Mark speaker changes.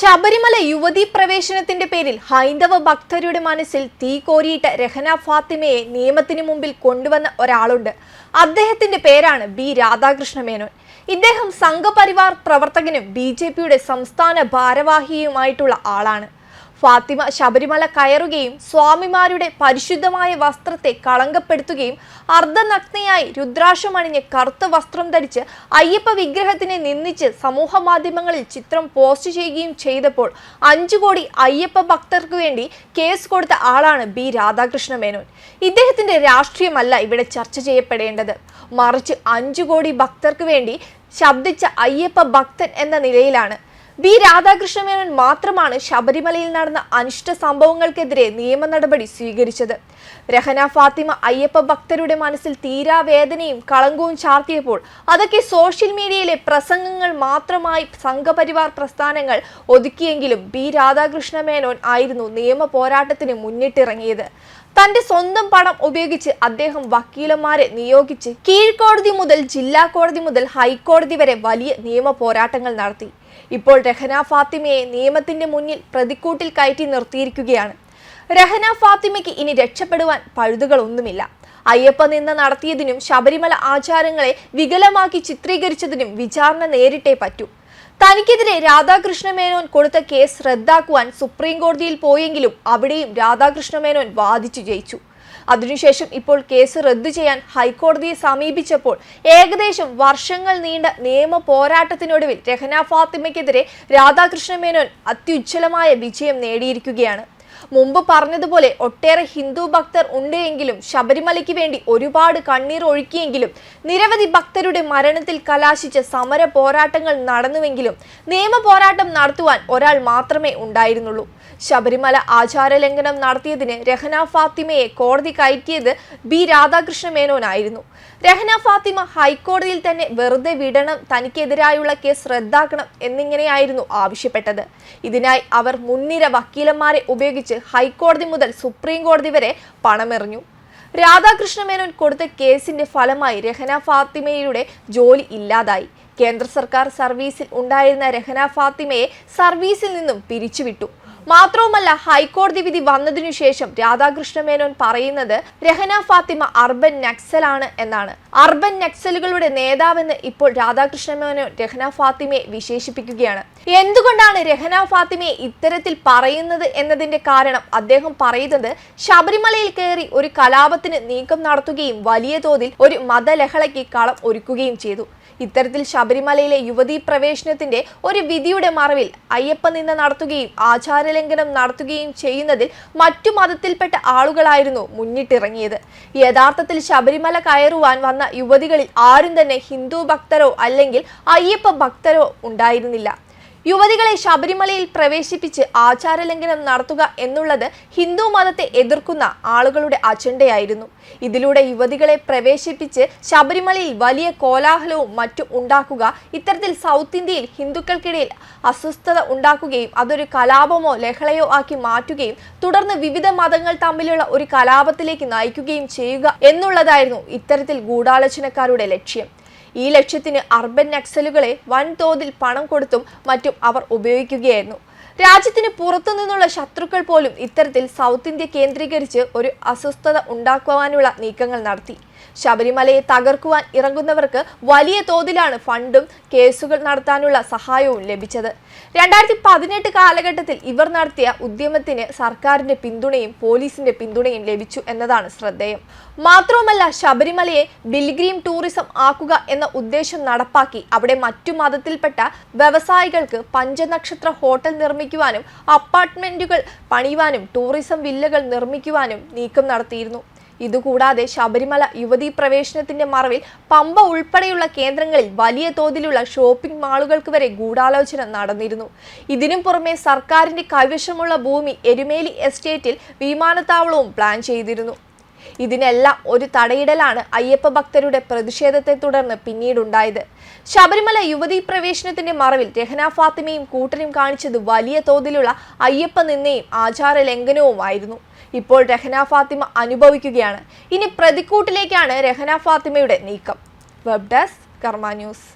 Speaker 1: ശബരിമല യുവതീ പ്രവേശനത്തിന്റെ പേരിൽ ഹൈന്ദവ ഭക്തരുടെ മനസ്സിൽ തീ കോരിയിട്ട രഹന ഫാത്തിമയെ നിയമത്തിനു മുമ്പിൽ കൊണ്ടുവന്ന ഒരാളുണ്ട്. അദ്ദേഹത്തിന്റെ പേരാണ് ബി രാധാകൃഷ്ണ മേനോൻ. ഇദ്ദേഹം സംഘപരിവാർ പ്രവർത്തകനും ബി സംസ്ഥാന ഭാരവാഹിയുമായിട്ടുള്ള ആളാണ്. ഫാത്തിമ ശബരിമല കയറുകയും സ്വാമിമാരുടെ പരിശുദ്ധമായ വസ്ത്രത്തെ കളങ്കപ്പെടുത്തുകയും അർദ്ധനഗ്നയായി രുദ്രാക്ഷമണിഞ്ഞ് കറുത്ത വസ്ത്രം ധരിച്ച് അയ്യപ്പ വിഗ്രഹത്തിനെ നിന്ദിച്ച് സമൂഹ മാധ്യമങ്ങളിൽ ചിത്രം പോസ്റ്റ് ചെയ്യുകയും ചെയ്തപ്പോൾ അഞ്ചു കോടി അയ്യപ്പ ഭക്തർക്ക് വേണ്ടി കേസ് കൊടുത്ത ആളാണ് ബി രാധാകൃഷ്ണ മേനോൻ. ഇദ്ദേഹത്തിന്റെ രാഷ്ട്രീയമല്ല ഇവിടെ ചർച്ച ചെയ്യപ്പെടേണ്ടത്. മറിച്ച് അഞ്ചു കോടി ഭക്തർക്ക് വേണ്ടി ശബ്ദിച്ച അയ്യപ്പ ഭക്തൻ എന്ന നിലയിലാണ് ബി രാധാകൃഷ്ണമേനോൻ മാത്രമാണ് ശബരിമലയിൽ നടന്ന അനിഷ്ട സംഭവങ്ങൾക്കെതിരെ നിയമ നടപടി സ്വീകരിച്ചത്. രഹന ഫാത്തിമ അയ്യപ്പ ഭക്തരുടെ മനസ്സിൽ തീരാവേദനയും കളങ്കവും ചാർത്തിയപ്പോൾ അതൊക്കെ സോഷ്യൽ മീഡിയയിലെ പ്രസംഗങ്ങൾ മാത്രമായി സംഘപരിവാർ പ്രസ്ഥാനങ്ങൾ ഒതുക്കിയെങ്കിലും ബി രാധാകൃഷ്ണമേനോൻ ആയിരുന്നു നിയമ പോരാട്ടത്തിന് മുന്നിട്ടിറങ്ങിയത്. തന്റെ സ്വന്തം പണം ഉപയോഗിച്ച് അദ്ദേഹം വക്കീലന്മാരെ നിയോഗിച്ച് കീഴ്ക്കോടതി മുതൽ ജില്ലാ കോടതി മുതൽ ഹൈക്കോടതി വരെ വലിയ നിയമ പോരാട്ടങ്ങൾ നടത്തി. ഇപ്പോൾ രഹന ഫാത്തിമയെ നിയമത്തിന്റെ മുന്നിൽ പ്രതിക്കൂട്ടിൽ കയറ്റി നിർത്തിയിരിക്കുകയാണ്. രഹന ഫാത്തിമയ്ക്ക് ഇനി രക്ഷപ്പെടുവാൻ പഴുതുകളൊന്നുമില്ല. അയ്യപ്പ നിന്ന നടത്തിയതിനും ശബരിമല ആചാരങ്ങളെ വികലമാക്കി ചിത്രീകരിച്ചതിനും വിചാരണ നേരിട്ടേ പറ്റൂ. തനിക്കെതിരെ രാധാകൃഷ്ണ മേനോൻ കൊടുത്ത കേസ് റദ്ദാക്കുവാൻ സുപ്രീം കോടതിയിൽ പോയെങ്കിലും അവിടെയും രാധാകൃഷ്ണ മേനോൻ വാദിച്ചു ജയിച്ചു. അതിനുശേഷം ഇപ്പോൾ കേസ് റദ്ദു ചെയ്യാൻ ഹൈക്കോടതിയെ സമീപിച്ചപ്പോൾ ഏകദേശം വർഷങ്ങൾ നീണ്ട നിയമ പോരാട്ടത്തിനൊടുവിൽ രഹന ഫാത്തിമയ്ക്കെതിരെ രാധാകൃഷ്ണ മേനോൻ അത്യുജ്വലമായ വിജയം നേടിയിരിക്കുകയാണ്. മുമ്പ് പറഞ്ഞതുപോലെ ഒട്ടേറെ ഹിന്ദു ഭക്തർ ഉണ്ട് എങ്കിലും ശബരിമലയ്ക്ക് വേണ്ടി ഒരുപാട് കണ്ണീർ ഒഴുക്കിയെങ്കിലും നിരവധി ഭക്തരുടെ മരണത്തിൽ കലാശിച്ച സമര പോരാട്ടങ്ങൾ നടന്നുവെങ്കിലും നിയമ പോരാട്ടം നടത്തുവാൻ ഒരാൾ മാത്രമേ ഉണ്ടായിരുന്നുള്ളൂ. ശബരിമല ആചാരലംഘനം നടത്തിയതിന് രഹന ഫാത്തിമയെ കോടതി കയറ്റിയത് ബി രാധാകൃഷ്ണ മേനോനായിരുന്നു. രഹന ഫാത്തിമ ഹൈക്കോടതിയിൽ തന്നെ വെറുതെ വിടണം തനിക്കെതിരായുള്ള കേസ് റദ്ദാക്കണം എന്നിങ്ങനെയായിരുന്നു ആവശ്യപ്പെട്ടത്. ഇതിനായി അവർ മുൻനിര വക്കീലന്മാരെ ഉപയോഗിച്ച് ഹൈക്കോടതി മുതൽ സുപ്രീം കോടതി വരെ പണമെറിഞ്ഞു. രാധാകൃഷ്ണ മേനോൻ കൊടുത്ത കേസിന്റെ ഫലമായി രഹന ഫാത്തിമയുടെ ജോലി ഇല്ലാതായി. കേന്ദ്ര സർക്കാർ സർവീസിൽ ഉണ്ടായിരുന്ന രഹന ഫാത്തിമയെ സർവീസിൽ നിന്നും പിരിച്ചുവിട്ടു. മാത്രവുമല്ല ഹൈക്കോടതി വിധി വന്നതിനു ശേഷം രാധാകൃഷ്ണ മേനോൻ പറയുന്നത് രഹന ഫാത്തിമ അർബൻ നക്സലാണ് എന്നാണ്. അർബൻ നക്സലുകളുടെ നേതാവെന്ന് ഇപ്പോൾ രാധാകൃഷ്ണ രഹന ഫാത്തിമയെ വിശേഷിപ്പിക്കുകയാണ്. എന്തുകൊണ്ടാണ് രഹന ഫാത്തിമയെ ഇത്തരത്തിൽ പറയുന്നത് എന്നതിന്റെ കാരണം അദ്ദേഹം പറയുന്നത് ശബരിമലയിൽ കയറി ഒരു കലാപത്തിന് നീക്കം നടത്തുകയും വലിയ തോതിൽ ഒരു മതലഹളയ്ക്ക് കളം ഒരുക്കുകയും ചെയ്തു. ഇത്തരത്തിൽ ശബരിമലയിലെ യുവതീ പ്രവേശനത്തിന്റെ ഒരു വിധിയുടെ മറവിൽ അയ്യപ്പ നിന്ന നടത്തുകയും ആചാരലംഘനം നടത്തുകയും ചെയ്യുന്നതിൽ മറ്റു മതത്തിൽപ്പെട്ട ആളുകളായിരുന്നു മുന്നിട്ടിറങ്ങിയത്. യഥാർത്ഥത്തിൽ ശബരിമല കയറുവാൻ വന്ന യുവതികളിൽ ആരും തന്നെ ഹിന്ദു ഭക്തരോ അല്ലെങ്കിൽ അയ്യപ്പ ഭക്തരോ ഉണ്ടായിരുന്നില്ല. യുവതികളെ ശബരിമലയിൽ പ്രവേശിപ്പിച്ച് ആചാരലംഘനം നടത്തുക എന്നുള്ളത് ഹിന്ദു മതത്തെ എതിർക്കുന്ന ആളുകളുടെ അജണ്ടയായിരുന്നു. ഇതിലൂടെ യുവതികളെ പ്രവേശിപ്പിച്ച് ശബരിമലയിൽ വലിയ കോലാഹലവും മറ്റും ഉണ്ടാക്കുക ഇത്തരത്തിൽ സൗത്ത് ഇന്ത്യയിൽ ഹിന്ദുക്കൾക്കിടയിൽ അസ്വസ്ഥത ഉണ്ടാക്കുകയും അതൊരു കലാപമോ ലഹളയോ ആക്കി മാറ്റുകയും തുടർന്ന് വിവിധ മതങ്ങൾ തമ്മിലുള്ള ഒരു കലാപത്തിലേക്ക് നയിക്കുകയും ചെയ്യുക എന്നുള്ളതായിരുന്നു ഇത്തരത്തിൽ ഗൂഢാലോചനക്കാരുടെ ലക്ഷ്യം. ഈ ലക്ഷ്യത്തിന് അർബൻ നക്സലുകളെ വൻതോതിൽ പണം കൊടുത്തും മറ്റും അവർ ഉപയോഗിക്കുകയായിരുന്നു. രാജ്യത്തിന് പുറത്തുനിന്നുള്ള ശത്രുക്കൾ പോലും ഇത്തരത്തിൽ സൗത്ത് ഇന്ത്യ കേന്ദ്രീകരിച്ച് ഒരു അസ്വസ്ഥത ഉണ്ടാക്കുവാനുള്ള നീക്കങ്ങൾ നടത്തി. ശബരിമലയെ തകർക്കുവാൻ ഇറങ്ങുന്നവർക്ക് വലിയ തോതിലാണ് ഫണ്ടും കേസുകൾ നടത്താനുള്ള സഹായവും ലഭിച്ചത്. രണ്ടായിരത്തി പതിനെട്ട് കാലഘട്ടത്തിൽ ഇവർ നടത്തിയ ഉദ്യമത്തിന് സർക്കാരിന്റെ പിന്തുണയും പോലീസിന്റെ പിന്തുണയും ലഭിച്ചു എന്നതാണ് ശ്രദ്ധേയം. മാത്രവുമല്ല ശബരിമലയെ ബിൽഗ്രീം ടൂറിസം ആക്കുക എന്ന ഉദ്ദേശം നടപ്പാക്കി അവിടെ മറ്റു മതത്തിൽപ്പെട്ട വ്യവസായികൾക്ക് പഞ്ചനക്ഷത്ര ഹോട്ടൽ നിർമ്മിക്കുവാനും അപ്പാർട്ട്മെന്റുകൾ പണിയുവാനും ടൂറിസം വില്ലകൾ നിർമ്മിക്കുവാനും നീക്കം നടത്തിയിരുന്നു. ഇതുകൂടാതെ ശബരിമല യുവതീ പ്രവേശനത്തിന്റെ മറവിൽ പമ്പ ഉൾപ്പെടെയുള്ള കേന്ദ്രങ്ങളിൽ വലിയ തോതിലുള്ള ഷോപ്പിംഗ് മാളുകൾക്ക് വരെ ഗൂഢാലോചന നടന്നിരുന്നു. ഇതിനും പുറമെ സർക്കാരിന്റെ കൈവശമുള്ള ഭൂമി എരുമേലി എസ്റ്റേറ്റിൽ വിമാനത്താവളവും പ്ലാൻ ചെയ്തിരുന്നു. ഇതിനെല്ലാം ഒരു തടയിടലാണ് അയ്യപ്പ ഭക്തരുടെ പ്രതിഷേധത്തെ തുടർന്ന് പിന്നീടുണ്ടായത്. ശബരിമല യുവതീ പ്രവേശനത്തിന്റെ മറവിൽ രഹന ഫാത്തിമയും കൂട്ടരും കാണിച്ചത് വലിയ തോതിലുള്ള അയ്യപ്പ നിന്നയും ആചാര ലംഘനവുമായിരുന്നു ഇപ്പോൾ രഹന ഫാത്തിമ അനുഭവിക്കുകയാണ്. ഇനി പ്രതിക്കൂട്ടിലേക്കാണ് രഹന ഫാത്തിമയുടെ നീക്കം. വെബ് ഡെസ്ക് കർമ്മ ന്യൂസ്